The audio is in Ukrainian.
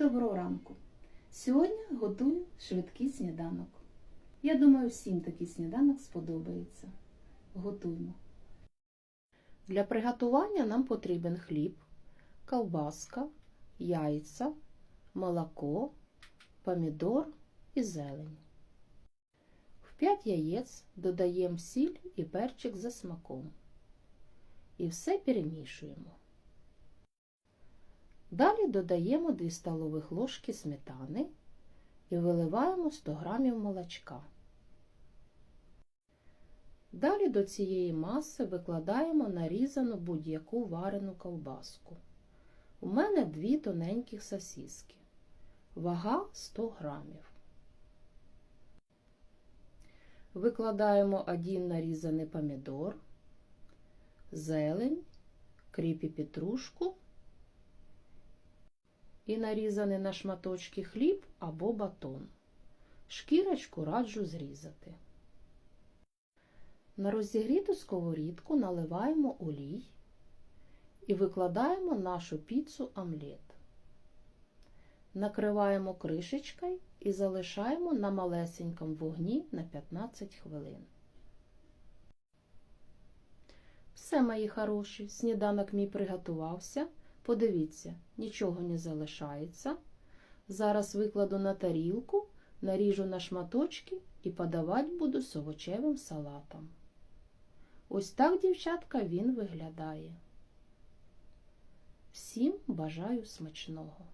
доброго ранку! Сьогодні готую швидкий сніданок. Я думаю, всім такий сніданок сподобається. Готуємо. Для приготування нам потрібен хліб, ковбаска, яйця, молоко, помідор і зелень. В 5 яєць додаємо сіль і перчик за смаком. І все перемішуємо. Далі додаємо 2 столових ложки сметани і виливаємо 100 г молочка. Далі до цієї маси викладаємо нарізану будь-яку варену ковбаску. У мене дві тоненьких сосиски. Вага 100 грамів. Викладаємо один нарізаний помідор, зелень, кріп і петрушку і нарізаний на шматочки хліб або батон. Шкірочку раджу зрізати. На розігріту сковорідку наливаємо олій і викладаємо нашу піцу омлет. Накриваємо кришечкою і залишаємо на малесенькому вогні на 15 хвилин. Все, мої хороші, сніданок мій приготувався. Подивіться, нічого не залишається. Зараз викладу на тарілку, наріжу на шматочки і подавати буду з овочевим салатом. Ось так, дівчатка, він виглядає. Всім бажаю смачного!